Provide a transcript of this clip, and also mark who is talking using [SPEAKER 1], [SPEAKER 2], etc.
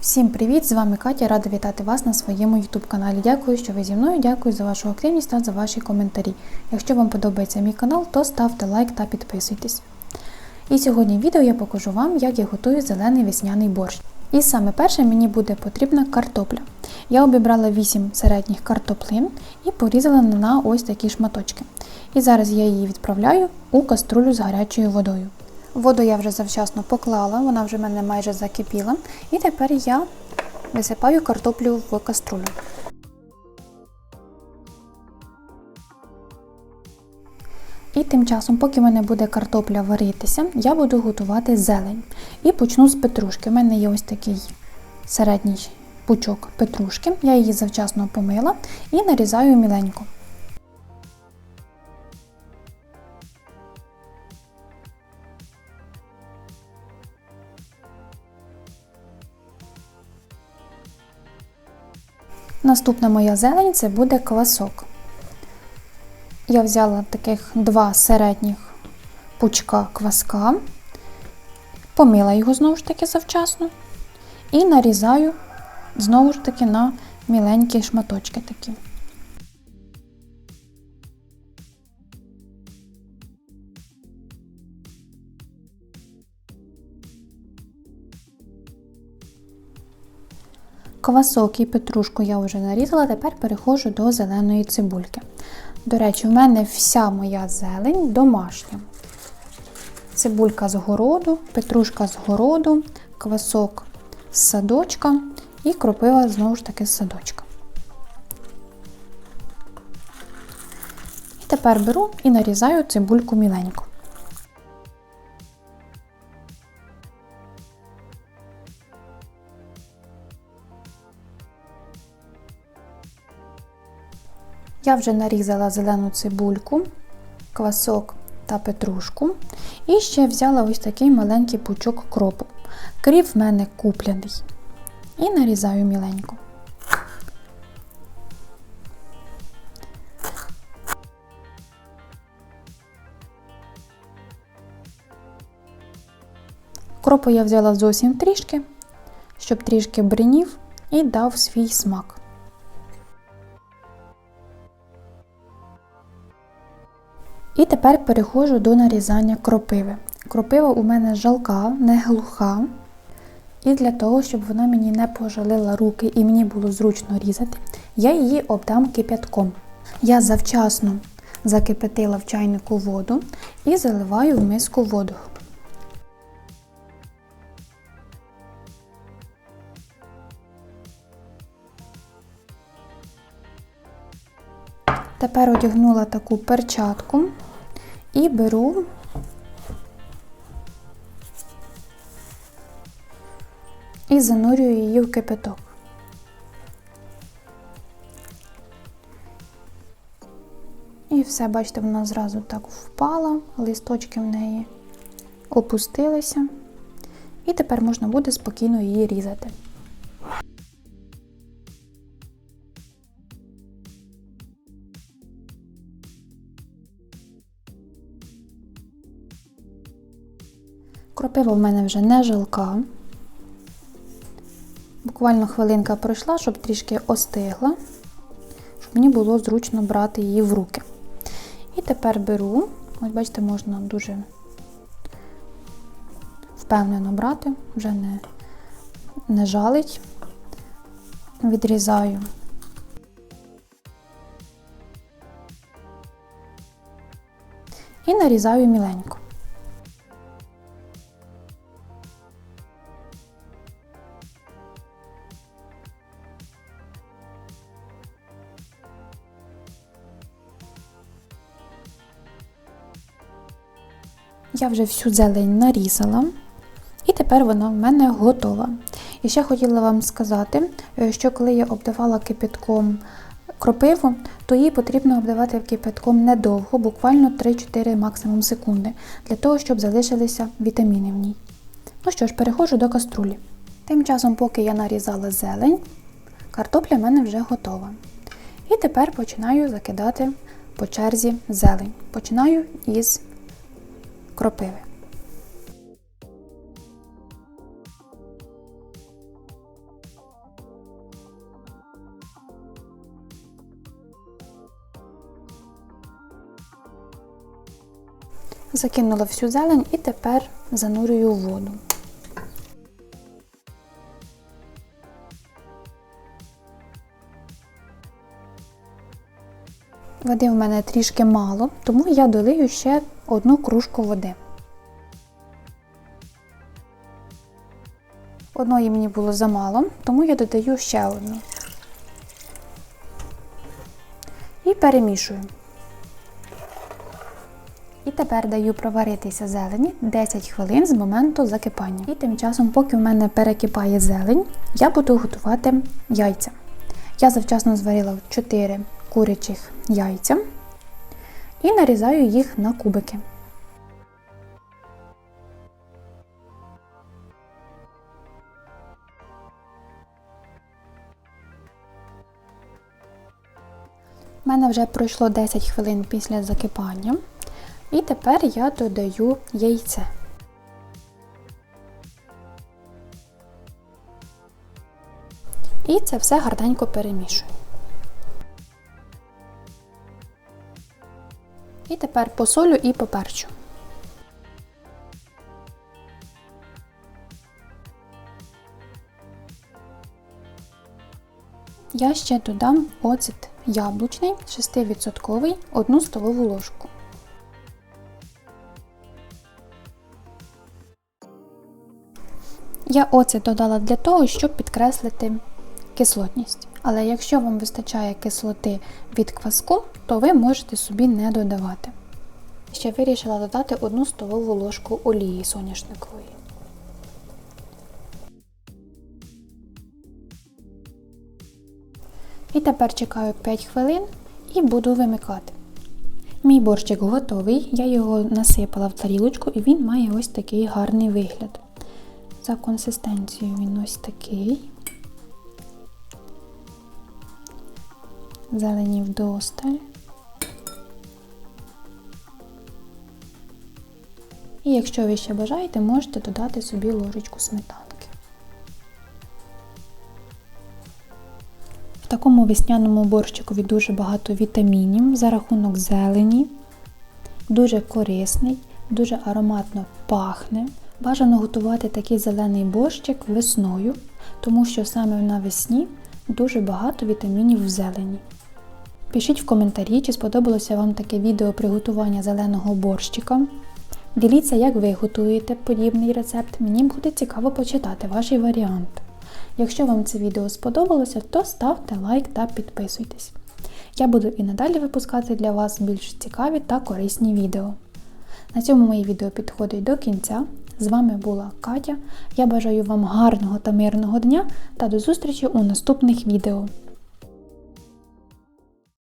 [SPEAKER 1] Всім привіт! З вами Катя. Рада вітати вас на своєму YouTube каналі. Дякую, що ви зі мною. Дякую за вашу активність та за ваші коментарі. Якщо вам подобається мій канал, то ставте лайк та підписуйтесь. І сьогодні в відео я покажу вам, як я готую зелений весняний борщ. І саме перше мені буде потрібна картопля. Я обібрала 8 середніх картоплин і порізала на ось такі шматочки. І зараз я її відправляю у каструлю з гарячою водою. Воду я вже завчасно поклала, вона вже в мене майже закипіла. І тепер я висипаю картоплю в каструлю. І тим часом, поки в мене буде картопля варитися, я буду готувати зелень. І почну з петрушки. У мене є ось такий середній пучок петрушки. Я її завчасно помила і нарізаю міленько. Наступна моя зелень це буде квасок. Я взяла таких два середніх пучка кваска, помила його знову ж таки завчасно і нарізаю знову ж таки на міленькі шматочки такі. Квасок і петрушку я вже нарізала, тепер переходжу до зеленої цибульки. До речі, в мене вся моя зелень домашня. Цибулька з городу, петрушка з городу, квасок з садочка і кропива знову ж таки з садочка. І тепер беру і нарізаю цибульку міленько. Я вже нарізала зелену цибульку, квасок та петрушку. І ще взяла ось такий маленький пучок кропу. Кріп в мене купляний. І нарізаю міленько. Кропу я взяла зовсім трішки, щоб трішки бринів і дав свій смак. І тепер переходжу до нарізання кропиви. Кропива у мене жалка, не глуха. І для того, щоб вона мені не пожалила руки і мені було зручно різати, я її обдам кип'ятком. Я завчасно закипятила в чайнику воду і заливаю в миску воду. Тепер одягнула таку перчатку і беру і занурюю її в кипяток. І все, бачите, вона зразу так впала, листочки в неї опустилися. І тепер можна буде спокійно її різати. Кропива в мене вже не жалка. Буквально хвилинка пройшла, щоб трішки остигла, щоб мені було зручно брати її в руки. І тепер беру, ось бачите, можна дуже впевнено брати, вже не, не жалить, відрізаю. І нарізаю міленько. Я вже всю зелень нарізала, і тепер вона в мене готова. І ще хотіла вам сказати, е, що коли я обдавала кипятком кропиву, то її потрібно обдавати кипятком недовго, буквально 3-4 максимум секунди, для того, щоб залишилися вітаміни в ній. Ну що ж, переходжу до каструлі. Тим часом, поки я нарізала зелень, картопля в мене вже готова. І тепер починаю закидати по черзі зелень. Починаю із кропиви. Закинула всю зелень і тепер занурюю в воду. Води в мене трішки мало, тому я долию ще одну кружку води. Одної мені було замало, тому я додаю ще одну. І перемішую. І тепер даю проваритися зелені 10 хвилин з моменту закипання. І тим часом, поки в мене перекипає зелень, я буду готувати яйця. Я завчасно зварила 4 курячих яйця і нарізаю їх на кубики. У мене вже пройшло 10 хвилин після закипання. І тепер я додаю яйце. І це все гарненько перемішую. Тепер посолю і поперчу. Я ще додам оцет яблучний 6% 1 столову ложку. Я оцет додала для того, щоб підкреслити кислотність. Але якщо вам вистачає кислоти від кваску, то ви можете собі не додавати. Ще вирішила додати 1 столову ложку олії соняшникової. І тепер чекаю 5 хвилин і буду вимикати. Мій борщик готовий, я його насипала в тарілочку і він має ось такий гарний вигляд. За консистенцією він ось такий. Зелені вдосталь. І якщо ви ще бажаєте, можете додати собі ложечку сметанки. В такому весняному борщикові дуже багато вітамінів за рахунок зелені, дуже корисний, дуже ароматно пахне. Бажано готувати такий зелений борщик весною, тому що саме навесні дуже багато вітамінів в зелені. Пишіть в коментарі, чи сподобалося вам таке відео приготування зеленого борщика. Діліться, як ви готуєте подібний рецепт, мені буде цікаво почитати ваш варіант. Якщо вам це відео сподобалося, то ставте лайк та підписуйтесь. Я буду і надалі випускати для вас більш цікаві та корисні відео. На цьому моє відео підходить до кінця. З вами була Катя. Я бажаю вам гарного та мирного дня та до зустрічі у наступних відео.